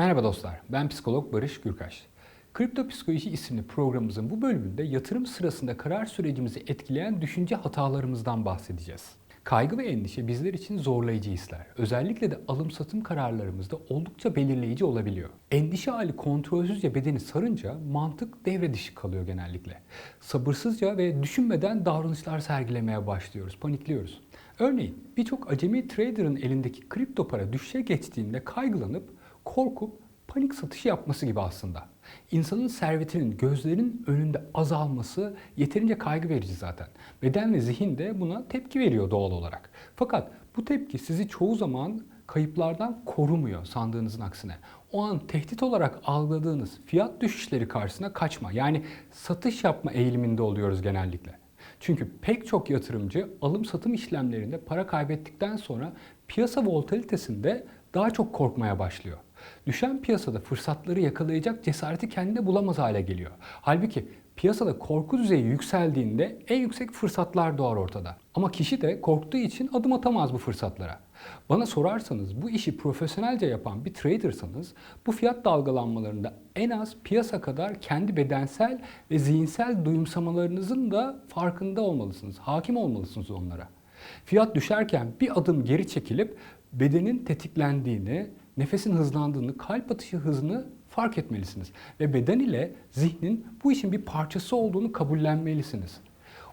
Merhaba dostlar, ben psikolog Barış Gürkaş. Kripto Psikoloji isimli programımızın bu bölümünde yatırım sırasında karar sürecimizi etkileyen düşünce hatalarımızdan bahsedeceğiz. Kaygı ve endişe bizler için zorlayıcı hisler. Özellikle de alım satım kararlarımızda oldukça belirleyici olabiliyor. Endişe hali kontrolsüzce bedeni sarınca mantık devre dışı kalıyor genellikle. Sabırsızca ve düşünmeden davranışlar sergilemeye başlıyoruz, panikliyoruz. Örneğin birçok acemi trader'ın elindeki kripto para düşüşe geçtiğinde kaygılanıp korkup panik satışı yapması gibi aslında. İnsanın servetinin gözlerin önünde azalması yeterince kaygı verici zaten. Beden ve zihin de buna tepki veriyor doğal olarak. Fakat bu tepki sizi çoğu zaman kayıplardan korumuyor sandığınızın aksine. O an tehdit olarak algıladığınız fiyat düşüşleri karşısına kaçma. Yani satış yapma eğiliminde oluyoruz genellikle. Çünkü pek çok yatırımcı alım satım işlemlerinde para kaybettikten sonra piyasa volatilitesinde daha çok korkmaya başlıyor. Düşen piyasada fırsatları yakalayacak cesareti kendine bulamaz hale geliyor. Halbuki piyasada korku düzeyi yükseldiğinde en yüksek fırsatlar doğar ortada. Ama kişi de korktuğu için adım atamaz bu fırsatlara. Bana sorarsanız bu işi profesyonelce yapan bir tradersanız bu fiyat dalgalanmalarında en az piyasa kadar kendi bedensel ve zihinsel duyumsamalarınızın da farkında olmalısınız. Hakim olmalısınız onlara. Fiyat düşerken bir adım geri çekilip bedenin tetiklendiğini, nefesin hızlandığını, kalp atışı hızını fark etmelisiniz. Ve beden ile zihnin bu işin bir parçası olduğunu kabullenmelisiniz.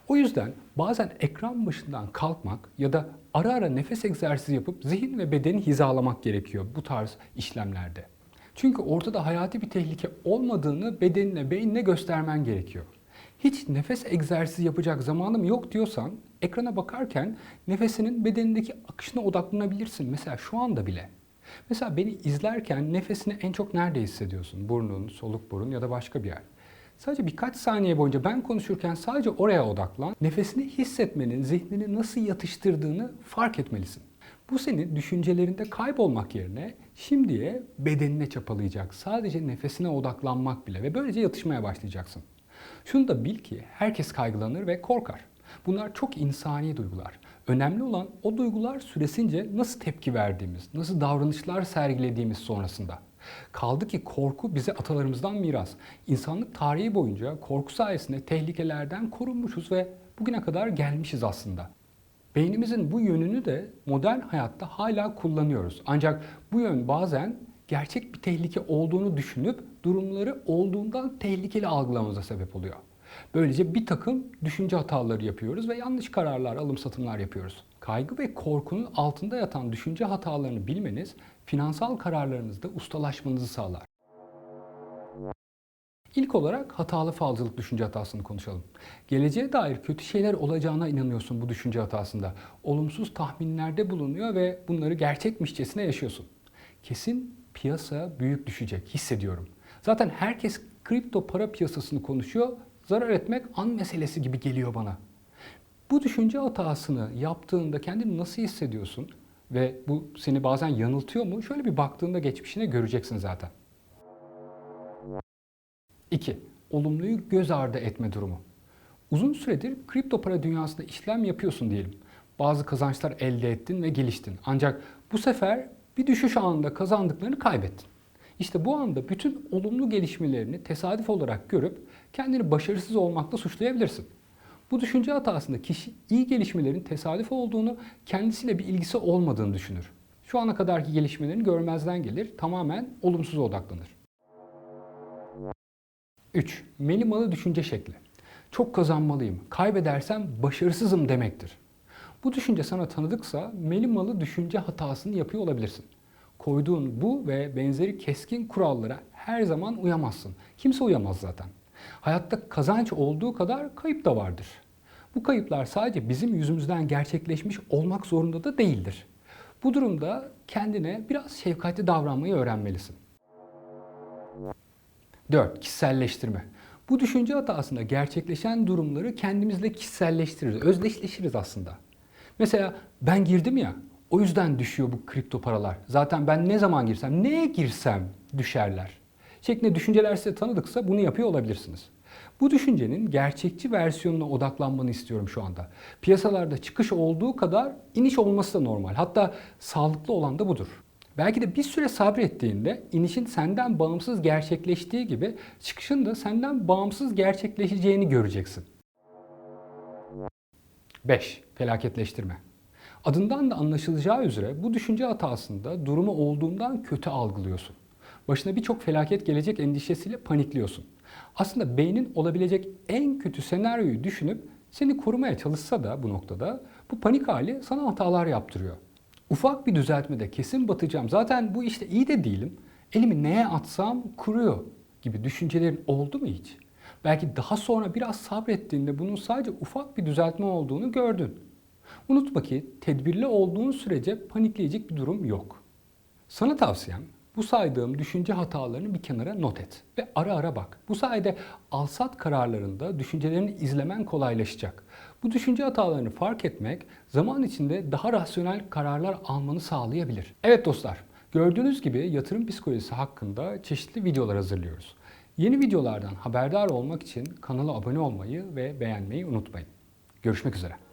O yüzden bazen ekran başından kalkmak ya da ara ara nefes egzersizi yapıp zihin ve bedeni hizalamak gerekiyor bu tarz işlemlerde. Çünkü ortada hayati bir tehlike olmadığını bedenine, beynine göstermen gerekiyor. Hiç nefes egzersizi yapacak zamanım yok diyorsan ekrana bakarken nefesinin bedenindeki akışına odaklanabilirsin. Mesela şu anda bile. Mesela beni izlerken nefesini en çok nerede hissediyorsun? Burnun, soluk burun ya da başka bir yer. Sadece birkaç saniye boyunca ben konuşurken sadece oraya odaklan. Nefesini hissetmenin zihnini nasıl yatıştırdığını fark etmelisin. Bu seni düşüncelerinde kaybolmak yerine şimdiye bedenine çapalayacak. Sadece nefesine odaklanmak bile ve böylece yatışmaya başlayacaksın. Şunu da bil ki herkes kaygılanır ve korkar. Bunlar çok insani duygular. Önemli olan o duygular süresince nasıl tepki verdiğimiz, nasıl davranışlar sergilediğimiz sonrasında. Kaldı ki korku bize atalarımızdan miras. İnsanlık tarihi boyunca korku sayesinde tehlikelerden korunmuşuz ve bugüne kadar gelmişiz aslında. Beynimizin bu yönünü de modern hayatta hala kullanıyoruz. Ancak bu yön bazen gerçek bir tehlike olduğunu düşünüp durumları olduğundan tehlikeli algılamamıza sebep oluyor. Böylece bir takım düşünce hataları yapıyoruz ve yanlış kararlar, alım satımlar yapıyoruz. Kaygı ve korkunun altında yatan düşünce hatalarını bilmeniz finansal kararlarınızda ustalaşmanızı sağlar. İlk olarak hatalı falcılık düşünce hatasını konuşalım. Geleceğe dair kötü şeyler olacağına inanıyorsun bu düşünce hatasında. Olumsuz tahminlerde bulunuyor ve bunları gerçekmişçesine yaşıyorsun. Kesin piyasa büyük düşecek hissediyorum. Zaten herkes kripto para piyasasını konuşuyor. Zarar etmek an meselesi gibi geliyor bana. Bu düşünce hatasını yaptığında kendini nasıl hissediyorsun? Ve bu seni bazen yanıltıyor mu? Şöyle bir baktığında geçmişine göreceksin zaten. 2. Olumluyu göz ardı etme durumu. Uzun süredir kripto para dünyasında işlem yapıyorsun diyelim. Bazı kazançlar elde ettin ve geliştin. Ancak bu sefer bir düşüş anında kazandıklarını kaybettin. İşte bu anda bütün olumlu gelişmelerini tesadüf olarak görüp kendini başarısız olmakla suçlayabilirsin. Bu düşünce hatasında kişi iyi gelişmelerin tesadüf olduğunu, kendisiyle bir ilgisi olmadığını düşünür. Şu ana kadarki gelişmelerini görmezden gelir, tamamen olumsuz odaklanır. 3. Melimalı düşünce şekli. Çok kazanmalıyım, kaybedersem başarısızım demektir. Bu düşünce sana tanıdıksa melimalı düşünce hatasını yapıyor olabilirsin. Koyduğun bu ve benzeri keskin kurallara her zaman uyamazsın. Kimse uyamaz zaten. Hayatta kazanç olduğu kadar kayıp da vardır. Bu kayıplar sadece bizim yüzümüzden gerçekleşmiş olmak zorunda da değildir. Bu durumda kendine biraz şefkatli davranmayı öğrenmelisin. 4. Kişiselleştirme. Bu düşünce hatasında gerçekleşen durumları kendimizle kişiselleştiririz, özdeşleşiriz aslında. Mesela ben girdim ya, o yüzden düşüyor bu kripto paralar. Zaten ben ne zaman girsem, neye girsem düşerler. Şeklinde düşünceler size tanıdıksa bunu yapıyor olabilirsiniz. Bu düşüncenin gerçekçi versiyonuna odaklanmanı istiyorum şu anda. Piyasalarda çıkış olduğu kadar iniş olması da normal. Hatta sağlıklı olan da budur. Belki de bir süre sabrettiğinde inişin senden bağımsız gerçekleştiği gibi çıkışın da senden bağımsız gerçekleşeceğini göreceksin. 5. Felaketleştirme. Adından da anlaşılacağı üzere bu düşünce hatasında durumu olduğundan kötü algılıyorsun. Başına birçok felaket gelecek endişesiyle panikliyorsun. Aslında beynin olabilecek en kötü senaryoyu düşünüp seni korumaya çalışsa da bu noktada bu panik hali sana hatalar yaptırıyor. Ufak bir düzeltmede kesin batacağım. Zaten bu işte iyi de değilim. Elimi neye atsam kuruyor gibi düşüncelerin oldu mu hiç? Belki daha sonra biraz sabrettiğinde bunun sadece ufak bir düzeltme olduğunu gördün. Unutma ki tedbirli olduğun sürece panikleyecek bir durum yok. Sana tavsiyem bu saydığım düşünce hatalarını bir kenara not et ve ara ara bak. Bu sayede alsat kararlarında düşüncelerini izlemen kolaylaşacak. Bu düşünce hatalarını fark etmek zaman içinde daha rasyonel kararlar almanı sağlayabilir. Evet dostlar, gördüğünüz gibi yatırım psikolojisi hakkında çeşitli videolar hazırlıyoruz. Yeni videolardan haberdar olmak için kanala abone olmayı ve beğenmeyi unutmayın. Görüşmek üzere.